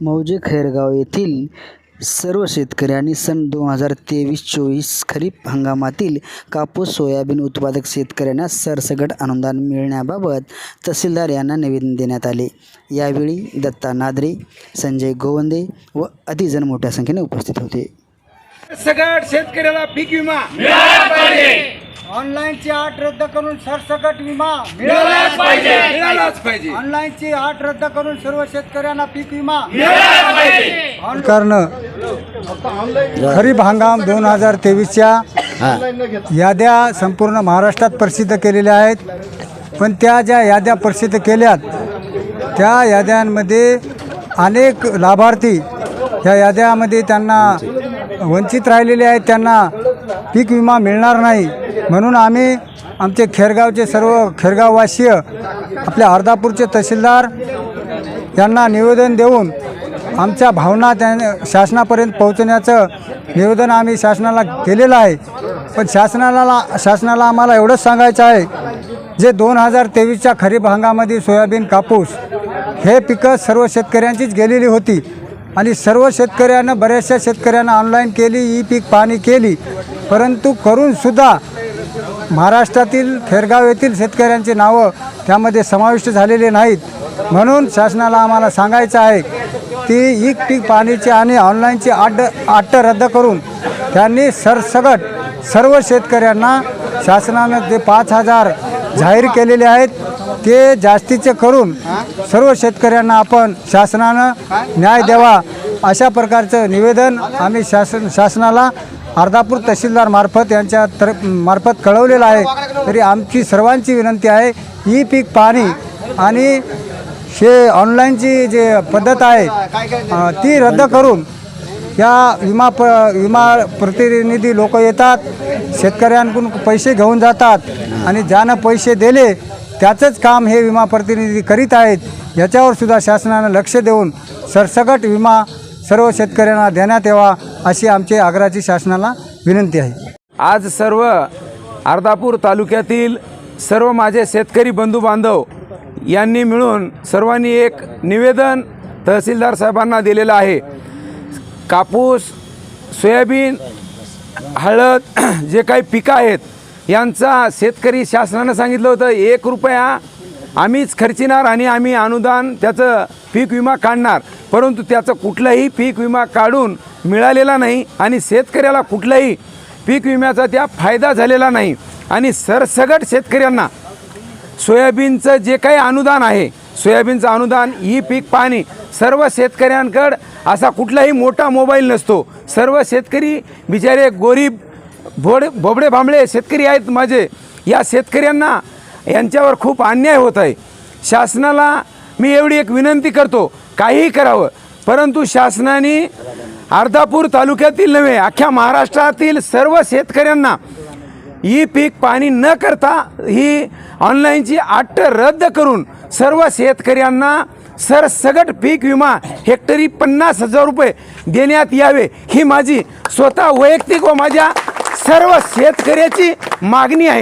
मौजे खैरगाव येथील सर्व शेतकऱ्यांनी सन दोन हजार तेवीस चोवीस खरीप हंगामातील कापूस सोयाबीन उत्पादक शेतकऱ्यांना सरसकट अनुदान मिळण्याबाबत तहसीलदार यांना निवेदन देण्यात आले. यावेळी दत्ता नादरे संजय गोवंदे व अधिजण मोठ्या संख्येने उपस्थित होते. सगळ्या शेतकऱ्याला पीक विमा ऑनलाईनची आठ रद्द करून सरसकट विमा मिळालाच पाहिजे. मिळालाच पाहिजे. ऑनलाईनची आठ रद्द करून सर्व शेतकऱ्यांना पीक विमा सरकारनं खरीप हंगाम दोन हजार तेवीसच्या याद्या संपूर्ण महाराष्ट्रात प्रसिद्ध केलेल्या आहेत. पण त्या ज्या याद्या प्रसिद्ध केल्यात त्या याद्यांमध्ये अनेक लाभार्थी ह्या याद्यामध्ये त्यांना वंचित राहिलेले आहेत. त्यांना पीक विमा मिळणार नाही. म्हणून आम्ही आमचे खेरगावचे सर्व खेरगाववासीय आपल्या अर्धापूरचे तहसीलदार यांना निवेदन देऊन आमच्या भावना त्या शासनापर्यंत पोहोचण्याचं निवेदन आम्ही शासनाला केलेलं आहे. पण शासनाला शासनाला आम्हाला एवढंच सांगायचं आहे जे दोन हजार तेवीसच्या खरीप हंगामामध्ये सोयाबीन कापूस हे पिकं सर्व शेतकऱ्यांचीच गेलेली होती. आणि सर्व शेतकऱ्यांना बऱ्याचशा शेतकऱ्यांना ऑनलाईन केली ई पीक पाहणी केली. परंतु करूनसुद्धा महाराष्ट्रातील खेरगाव येथील शेतकऱ्यांची नावं त्यामध्ये समाविष्ट झालेले नाहीत. म्हणून शासनाला आम्हाला सांगायचं आहे की ई पीक पाणीची आणि ऑनलाईनची आड आट्ट रद्द करून त्यांनी सरसगट सर्व शेतकऱ्यांना शासनानं जे पाच हजार जाहीर केलेले आहेत ते जास्तीचे करून सर्व शेतकऱ्यांना आपण शासनानं न्याय द्यावा अशा प्रकारचं निवेदन आम्ही शासन शासनाला अर्धापूर तहसीलदार मार्फत यांच्या तर मार्फत कळवलेलं आहे. तरी आमची सर्वांची विनंती आहे ई पीक पाणी आणि हे ऑनलाईनची जे पद्धत आहे ती रद्द करून या विमा प विमा प्रतिनिधी लोक येतात शेतकऱ्यांकडून पैसे घेऊन जातात आणि ज्यानं पैसे दिले त्याचंच काम हे विमा प्रतिनिधी करीत आहेत. याच्यावर सुद्धा शासनानं लक्ष देऊन सरसकट विमा सर्व शेतकऱ्यांना देण्यात यावा अशी आमची आग्राची शासनाला विनंती आहे. आज सर्व अर्धापूर तालुक्यातील सर्व माझे शेतकरी बंधू बांधव यांनी मिळून सर्वांनी एक निवेदन तहसीलदार साहेबांना दिलेलं आहे. कापूस सोयाबीन हळद जे काही पिकं आहेत यांचा शेतकरी शासनानं सांगितलं होतं एक रुपया आम्हीच खर्चिणार आणि आम्ही अनुदान त्याचं पीक विमा काढणार. परंतु त्याचं कुठलाही पीक विमा काढून मिळालेला नाही आणि शेतकऱ्याला कुठलाही पीक विम्याचा त्या फायदा झालेला नाही. आणि सरसगट शेतकऱ्यांना सोयाबीनचं जे काही अनुदान आहे सोयाबीनचं अनुदान ही पीक पाणी सर्व शेतकऱ्यांकडं असा कुठलाही मोठा मोबाईल नसतो. सर्व शेतकरी बिचारे गोरीब भोडे बोबडे भांबळे शेतकरी आहेत माझे. या शेतकऱ्यांना यांच्यावर खूप अन्याय होत आहे. शासनाला मी एवढी एक विनंती करतो काहीही करावं. परंतु शासनाने अर्धापूर तालुक्यातील नव्हे अख्ख्या महाराष्ट्रातील सर्व शेतकऱ्यांना ही पीक पाणी न करता ही ऑनलाईनची आट्ट रद्द करून सर्व शेतकऱ्यांना सरसगट पीक विमा हेक्टरी पन्नास हजार रुपये देण्यात यावे ही माझी स्वतः वैयक्तिक व माझ्या सर्व शेतकऱ्याची मागणी आहे.